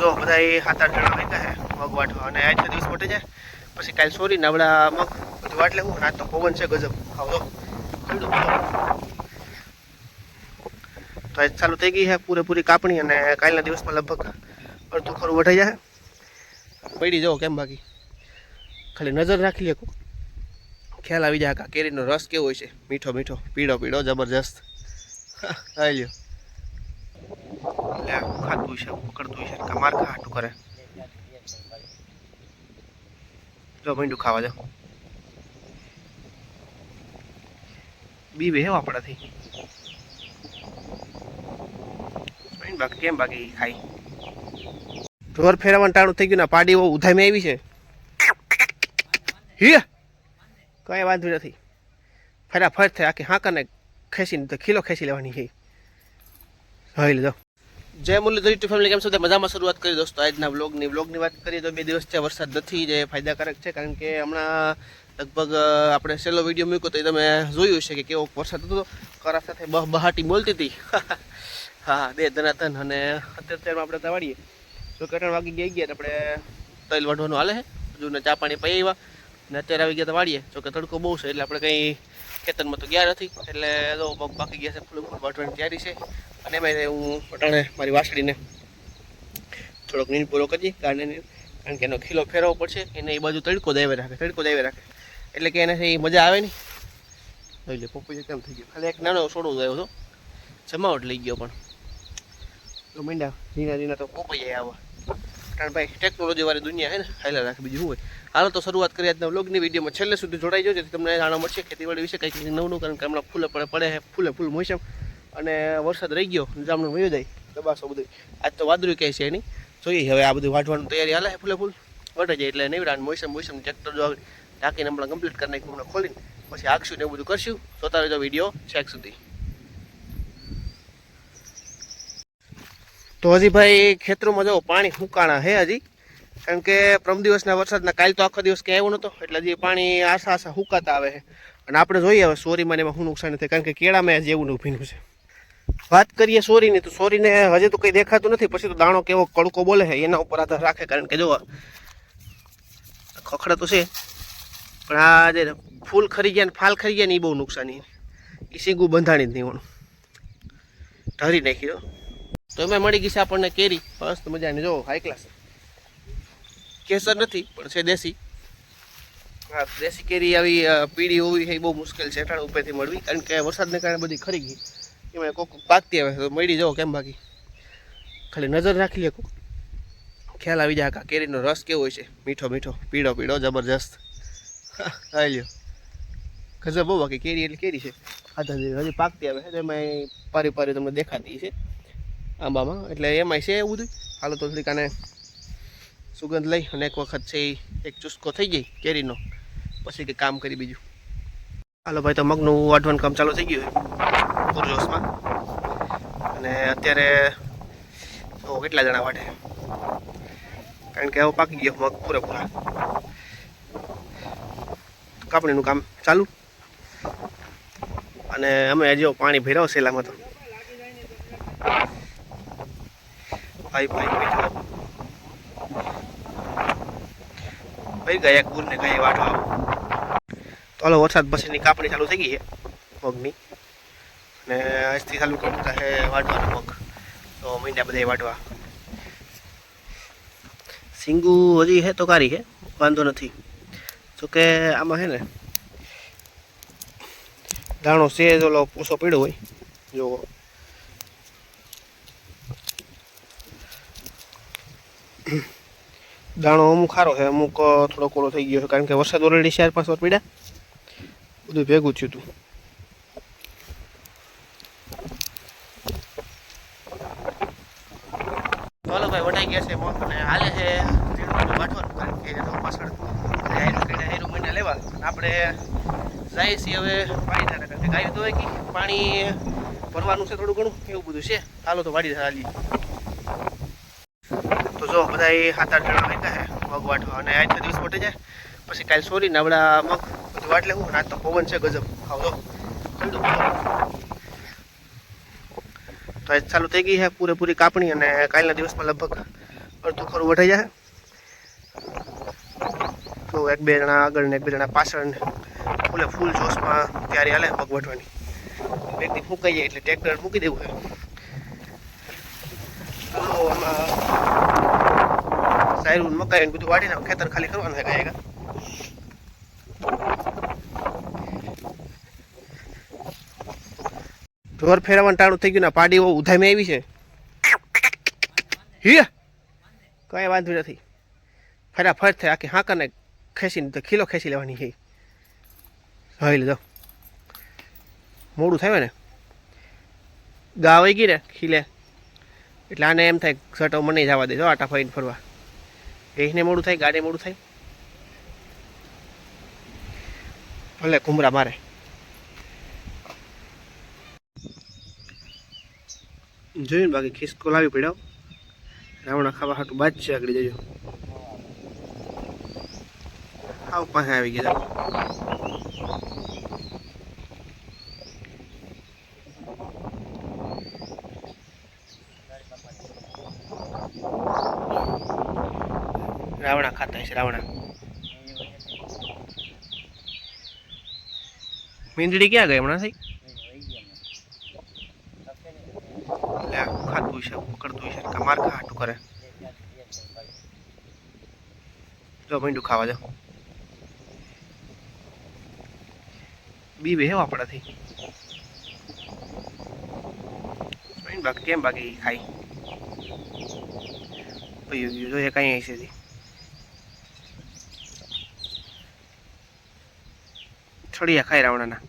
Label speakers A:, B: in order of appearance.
A: જો બધા એ સાત આઠ જણા વહી હે છે મગ વાટવા. અને આજના દિવસ મોટે જાય પછી કાલ સોરી નવડા મગ. બધું વાટ લેવું. રાત તો પવન છે, ગજબ. ખાવ જો ઠંડુ તો. આજ ચાલુ થઈ ગઈ છે પૂરેપૂરી કાપણી અને કાલના દિવસમાં લગભગ અડધું ખરું વઢાઈ જાય પડી જાઓ કેમ બાકી? ખાલી નજર રાખી લે ખ્યાલ આવી જાય કેરીનો રસ કેવો હોય છે. મીઠો મીઠો. પીળો પીળો, જબરજસ્ત. આવી લ્યો. લે ખાતું છે પકડતું છે કમાર ખાટું કરે જો. મીંડું ખાવા જાઓ બી બે આપણાથી કેમ બાકી ખાઈ ઢોર ફેરવાનું ટાણું થઈ ગયું ને પાડી બહુ ઉધામી આવી છે હે કઈ વાંધો નથી ફટાફટ થાય આખી હાંકાને ખેંચીને તો ખીલો ખેંચી લેવાની છે હવે લીધો જય મુરલીધર યુટ્યુબ ફેમિલી, કેમ છો? તે મજામાં શરૂઆત કરી દોસ્તો, આજના વ્લોગની. વ્લોગની વાત કરીએ તો બે દિવસ છે વરસાદ નથી, જે ફાયદાકારક છે, કારણ કે હમણાં લગભગ આપણે છેલ્લો વીડિયો મૂક્યો તો એ તમે જોયું છે કે કેવો વરસાદ હતો. કરા સાથે બહ બહાટી બોલતી હતી. હા બે ધનાતન અને અત્યારે આપણે દવાડીએ તો કેટલા વાગી ગઈ ગયા આપણે તૈલ વાઢવાનું હાલે છે. હજુ ચા પાણી પી આવ્યા. ને અત્યારે આવી ગયા તો વાળીએ. જો કે તડકો બહુ છે, એટલે આપણે કંઈ ખેતરમાં તો ગયા નથી. એટલે જો પગ બાકી ગયા છે, ફૂલ ફૂલ વાટવાની તૈયારી છે. અને એમાં હું પટાણે મારી વાસળીને થોડોક નીંદ પૂરો કરી, કારણ કારણ કે એનો ખીલો ફેરવવો પડશે. એને એ બાજુ તડકો દાવે રાખે, તડકો દાવે રાખે. એટલે કે એનાથી મજા આવે નહીં. એટલે લે પપ્પુ કેમ થઈ ગયો? ખાલી એક નાનો સોડો ગયો હતો. જમાવટ લઈ ગયો પણ. તો મીંડા ધીના ધીના તો પોપાઈ આવા. કારણ ભાઈ ટેકનોલોજી વાળી દુનિયા હે ને હાઈલા રાખે બીજું હોય. હાલો તો શરૂઆત કરી આજના વ્લોગની વિડીયોમાં. છેલ્લે સુધી જોડાઈ જાઓ જેથી તમને જાણવા મળશે ખેતીવાડી વિશે કંઈક નવું નવું, કારણ કે હમણાં ફૂલે પડે પડે છે, ફૂલે ફૂલ મોસમ. અને વરસાદ રહી ગયો, જામનું વયો જાય, દબાસો બધું. આજ તો વાદળું કહે છે એની. જોઈએ હવે આ બધું વાઢવાની તૈયારી હાલે ફૂલે ફૂલ. વટે જાય એટલે નહીં મોસમ મોસમ ટ્રેક્ટર જો ઢાંકીને હમણાં કમ્પ્લીટ કરી નાખ્યું, હમણાં ખોલીને, પછી આગશું ને એવું બધું કરશું. જોતા રહેજો વીડિયો છેક સુધી. તો હજી ભાઈ ખેતરોમાં જો પાણી હુકાણા હે હજી. કારણ કે પ્રમ દિવસના વરસાદના કાલ તો આખો દિવસ ક્યાંય આવ્યો નહોતો, એટલે હજી પાણી આશા આશા હુકાતા આવે છે. અને આપણે જોઈએ હવે સોરીમાં એમાં શું નુકસાન થાય, કારણ કે કેળામાં હજી એવું ભીનું છે. વાત કરીએ સોરીની, તો સોરીને હજી તો કંઈ દેખાતું નથી, પછી તો દાણો કેવો કડકો બોલે છે, એના ઉપર આધાર રાખે, કારણ કે જો ખખડા તો છે. પણ આ જે ફૂલ ખરી ગયા ને ફાલ ખરી ગયા ને એ બહુ નુકસાની એ સીંગું બંધાણી જ નહીં ઢરી નાખી દો તો એમાં મળી ગઈ છે આપણને કેરી. મસ્ત મજાની. જો હાઈ ક્લાસ કેસર નથી, પણ છે દેશી. હા દેશી કેરી આવી પીળી હોવી એ બહુ મુશ્કેલ છે. અટાણે ઉપરથી મળવી. કારણ કે વરસાદને કારણે બધી ખરી ગઈ. એમાં કોક પાકતી આવે તો મળી જાઓ, કેમ બાકી? ખાલી નજર રાખી લે કોક. ખ્યાલ આવી જાય કેરીનો રસ કેવો હોય છે. મીઠો મીઠો. પીળો પીળો, જબરજસ્ત. આવી લ્યો. ગજબ બહુ બાકી. કેરી એટલે કેરી છે. આધા હજી પાકતી આવે છે. એમાં પારી પારી તમને દેખાતી છે આંબામાં. એટલે એમાંય છે એવું બધું હાલો તો થોડીક આને સુગંધ લઈ અને એક વખત છે એ એક ચુસ્કો થઈ ગઈ કેરીનો. પછી કે કામ કરી બીજું. હાલો ભાઈ, તો મગનું વાઢવાનું કામ ચાલુ થઈ ગયું પૂરજોશમાં. અને અત્યારે તો કેટલા જણા માટે કારણ કે હવે પાકી ગયો મગ પૂરેપૂરા. કાપણીનું કામ ચાલુ. અને અમે હજી પાણી ભેરાવ સેલામાં તો. ભાઈ બેઠો ભાઈ ગયા કુર ને ગયા વાટવા તો હાલો વરસાદ પછીની કાપણી ચાલુ થઈ ગઈ છે મગની ને આજથી ચાલુ કરતા છે વાટવાનું મગ તો મીંડા બધા વાટવા સિંગુ હજી હે તો કારી છે વાંધો નથી જોકે આમાં છે ને દાણો છે ઓલો પૂસો પીડ્યો હોય જો દાણો અમુક સારો છે, અમુક થોડો કોળો થઈ ગયો છે, કારણ કે વરસાદ ઓલરેડી ચાર પાંચ વાર પડ્યા. બધું ભેગું થયું હતું ચાલો ભાઈ, વટાઈ ગયા છે અને હાલે છે. પાછળ હાયરું કે મહિના લેવા. આપણે જાય છીએ હવે પાણી થાય કારણ તો પાણી ભરવાનું છે થોડું ઘણું, એવું બધું છે. હાલો તો વાડી તો જો બધા સાત આઠ જણા વહી છે મગ વાટવા. અને આજના દિવસ મોટે જાય પછી કાલ સોરી નબળા મગ બધું વાટ લેવું. રાત તો પવન છે ગજબ. જો તો. આજ ચાલુ થઈ ગઈ છે પૂરેપૂરી કાપણી અને કાલના દિવસમાં લગભગ અડધું ખરું વટાઈ જાય તો એક બે જણા આગળ ને એક બે જણા પાછળ ને ફૂલે ફૂલ જોશમાં તૈયારી હાલે પગ વટવાની. એક દી ફૂંકાઈ જાય એટલે ટ્રેક્ટર મૂકી દેવું છે. તો આમાં સાયરું મકાઈ ને બધું વાડીને ખેતર ખાલી કરવાનું છે કાંઈ. ઢોર ફેરવવાનું ટાણું થઈ ગયું ને પાડી બહુ ઉધામી આવી છે હિયા કઈ વાંધો નથી ફટાફટ થાય આખી હાંકરને ખેંચીને તો ખીલો ખેંચી લેવાની છે હવે લીધો મોડું થયું ને ગાવાઈ ગઈ ને ખીલે એટલે આને એમ થાય સટો મને જવા દેજો આટા ફરીને ફરવા એને મોડું થાય ગાડી મોડું થાય? ભલે, કુમરા મારે. જોયું બાકી ખિસકો લાવી પડ્યો? રાવણા ખાવા હાટું બાદ છે, આગળ જજો. આવ પાસે આવી ગયા. રાવણા ખાતા હશે, રાવણા. મીંદડી ક્યાં ગઈ હમણાં થઈ ખાતું છે પકડતું છે માર ખાટું કરે જો, મીંડું ખાવા જાઓ બી બે હેવા આપણાથી કેમ બાકી ખાઈ? પૈયું ગયું જોઈએ કઈ હશે થી છડિયા ખાઈ રાવણાના